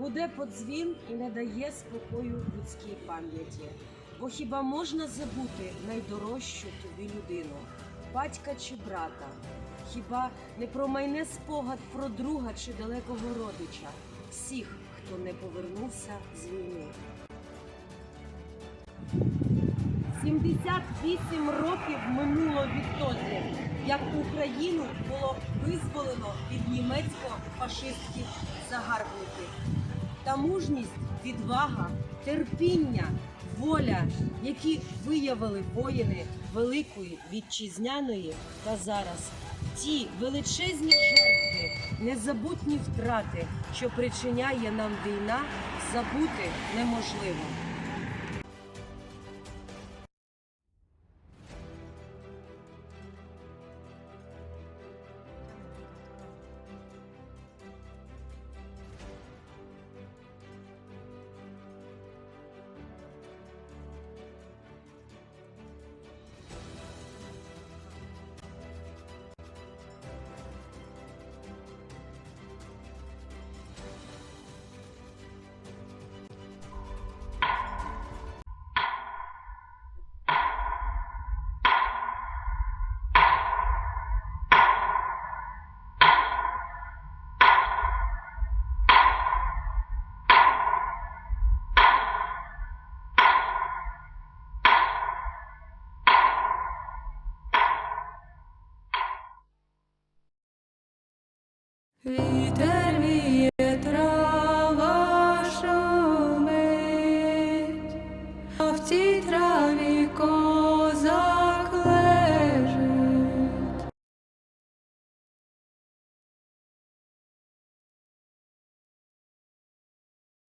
Гуде подзвін і не дає спокою людській пам'яті. Бо хіба можна забути найдорожчу тобі людину, батька чи брата? Хіба не промайне спогад про друга чи далекого родича, всіх, хто не повернувся з війни? 78 років минуло відтоді, як Україну було визволено від німецько-фашистських загарбників. Та мужність, відвага, терпіння, воля, які виявили воїни Великої вітчизняної та зараз. Ті величезні жертви, незабутні втрати, що причиняє нам війна, забути неможливо. Вітер віє трава шумить, а в цій траві кон.